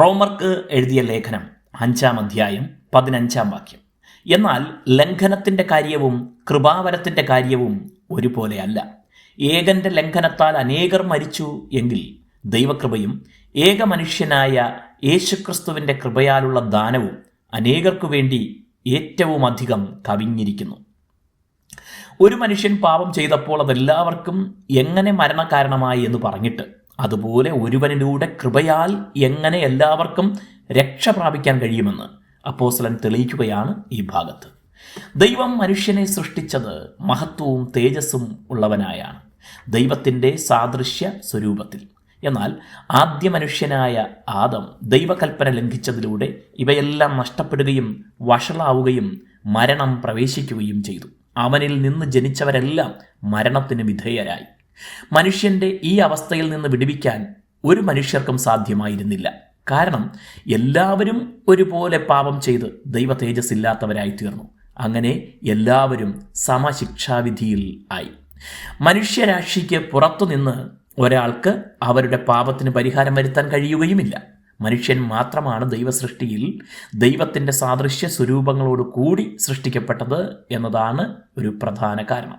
റോമർക്ക് എഴുതിയ ലേഖനം അഞ്ചാം അധ്യായം പതിനഞ്ചാം വാക്യം. എന്നാൽ ലംഘനത്തിന്റെ കാര്യവും കൃപാവരത്തിന്റെ കാര്യവും ഒരുപോലെയല്ല ഏകന്റെ ലംഘനത്താൽ അനേകർ മരിച്ചു എങ്കിൽ ദൈവകൃപയും ഏക മനുഷ്യനായ യേശുക്രിസ്തുവിന്റെ കൃപയാലുള്ള ദാനവും അനേകർക്കു വേണ്ടി ഏറ്റവും അധികം കവിഞ്ഞിരിക്കുന്നു. ഒരു മനുഷ്യൻ പാപം ചെയ്തപ്പോൾ അതെല്ലാവർക്കും എങ്ങനെ മരണകാരണമായി എന്ന് പറഞ്ഞിട്ട് അതുപോലെ ഒരുവനിലൂടെ കൃപയാൽ എങ്ങനെ എല്ലാവർക്കും രക്ഷ പ്രാപിക്കാൻ കഴിയുമെന്ന് അപ്പോസ്തലൻ തെളിയിക്കുകയാണ് ഈ ഭാഗത്ത്. ദൈവം മനുഷ്യനെ സൃഷ്ടിച്ചത് മഹത്വവും തേജസ്സും ഉള്ളവനായാണ്. ദൈവത്തിന്റെ സാദൃശ്യ സ്വരൂപത്തിൽ. എന്നാൽ ആദ്യ മനുഷ്യനായ ആദം ദൈവകൽപ്പന ലംഘിച്ചതിലൂടെ ഇവയെല്ലാം നഷ്ടപ്പെടുകയും വഷളാവുകയും മരണം പ്രവേശിക്കുകയും ചെയ്തു. അവനിൽ നിന്ന് ജനിച്ചവരെല്ലാം മരണത്തിന് വിധേയരായി. മനുഷ്യന്റെ ഈ അവസ്ഥയിൽ നിന്ന് വിടുവിക്കാൻ ഒരു മനുഷ്യർക്കും സാധ്യമായിരുന്നില്ല. കാരണം എല്ലാവരും ഒരുപോലെ പാപം ചെയ്ത് ദൈവ തേജസ്സില്ലാത്തവരായി തീർന്നു അങ്ങനെ എല്ലാവരും സമശിക്ഷാവിധിയിൽ ആയി. മനുഷ്യരാശിക്ക് പുറത്തുനിന്ന് ഒരാൾക്ക് അവരുടെ പാപത്തിന് പരിഹാരം വരുത്താൻ കഴിയുകയുമില്ല. മനുഷ്യൻ മാത്രമാണ് ദൈവസൃഷ്ടിയിൽ ദൈവത്തിന്റെ സാദൃശ്യ സ്വരൂപങ്ങളോട് കൂടി സൃഷ്ടിക്കപ്പെട്ടത് എന്നതാണ് ഒരു പ്രധാന കാരണം.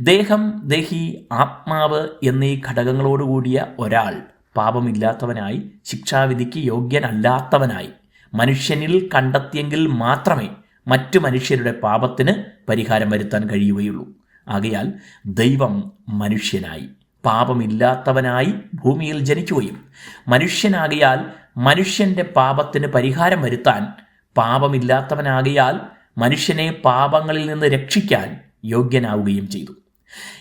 ദേഹം ദേഹി ആത്മാവ് എന്നീ ഘടകങ്ങളോടുകൂടിയ ഒരാൾ പാപമില്ലാത്തവനായി ശിക്ഷാവിധിക്ക് യോഗ്യനല്ലാത്തവനായി മനുഷ്യനിൽ കണ്ടെത്തിയെങ്കിൽ മാത്രമേ മറ്റു മനുഷ്യരുടെ പാപത്തിന് പരിഹാരം വരുത്താൻ കഴിയുകയുള്ളൂ. ആകയാൽ ദൈവം മനുഷ്യനായി പാപമില്ലാത്തവനായി ഭൂമിയിൽ ജനിക്കുകയും മനുഷ്യനാകയാൽ മനുഷ്യന്റെ പാപത്തിന് പരിഹാരം വരുത്താൻ പാപമില്ലാത്തവനാകയാൽ മനുഷ്യനെ പാപങ്ങളിൽ നിന്ന് രക്ഷിക്കാൻ യോഗ്യനാവുകയും ചെയ്തു.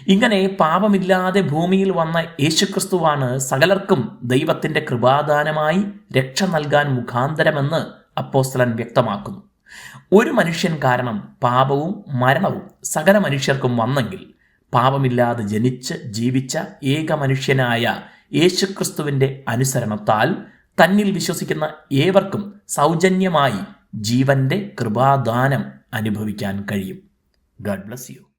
ഇങ്ങനെ പാപമില്ലാതെ ഭൂമിയിൽ വന്ന യേശുക്രിസ്തുവാണ് സകലർക്കും ദൈവത്തിന്റെ കൃപാദാനമായി രക്ഷ നൽകാൻ മുഖാന്തരമെന്ന് അപ്പോസ്തലൻ വ്യക്തമാക്കുന്നു. ഒരു മനുഷ്യൻ കാരണം പാപവും മരണവും സകല മനുഷ്യർക്കും വന്നെങ്കിൽ പാപമില്ലാതെ ജനിച്ച് ജീവിച്ച ഏക മനുഷ്യനായ യേശുക്രിസ്തുവിന്റെ അനുസരണത്താൽ തന്നിൽ വിശ്വസിക്കുന്ന ഏവർക്കും സൗജന്യമായി ജീവന്റെ കൃപാദാനം അനുഭവിക്കാൻ കഴിയും. God bless you.